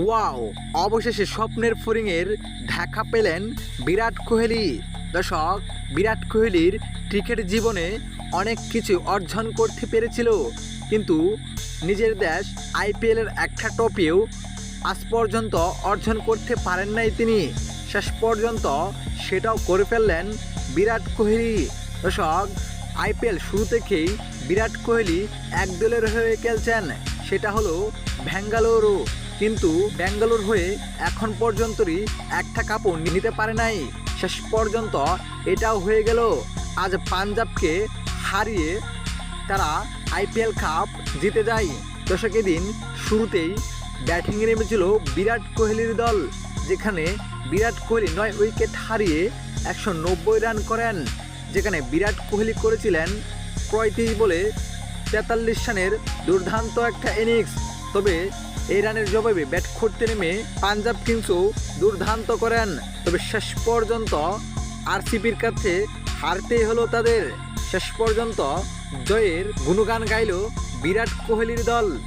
Wow, অবশেষে স্বপ্নের ফরিংয়ের দেখা পেলেন বিরাট কোহলি। দর্শক, বিরাট কোহলির ক্রিকেট জীবনে অনেক কিছু অর্জন করতে পেরেছিল, কিন্তু নিজের দেশ আইপিএলের একটা ট্রফিও আজ পর্যন্ত অর্জন করতে পারেন নাই তিনি। শেষ পর্যন্ত সেটাও করে ফেললেন বিরাট কোহলি। দর্শক, আইপিএল শুরু থেকেই বিরাট কোহলি এক দলের হয়ে খেলছেন, সেটা হলো ব্যাঙ্গালোরও। কিন্তু ব্যাঙ্গালোর হয়ে এখন পর্যন্তই একটা কাপড় নিতে পারে নাই। শেষ পর্যন্ত এটাও হয়ে গেল। আজ পাঞ্জাবকে হারিয়ে তারা আইপিএল কাপ জিতে যায়। দর্শক এদিন শুরুতেই ব্যাটিংয়ে নেমেছিল বিরাট কোহলির দল, যেখানে বিরাট কোহলি নয় উইকেট হারিয়ে একশো নব্বই রান করেন, যেখানে বিরাট কোহলি করেছিলেন পঁয়ত্রিশ বলে তেতাল্লিশ রানের দুর্দান্ত একটা ইনিংস। তবে এই রানের জবাবে ব্যাট করতে নেমে পাঞ্জাব কিংসও দুর্ধান্ত করেন। তবে শেষ পর্যন্ত আরসিবির কাছে হারতেই হলো তাদের। শেষ পর্যন্ত জয়ের গুণগান গাইল বিরাট কোহলির দল।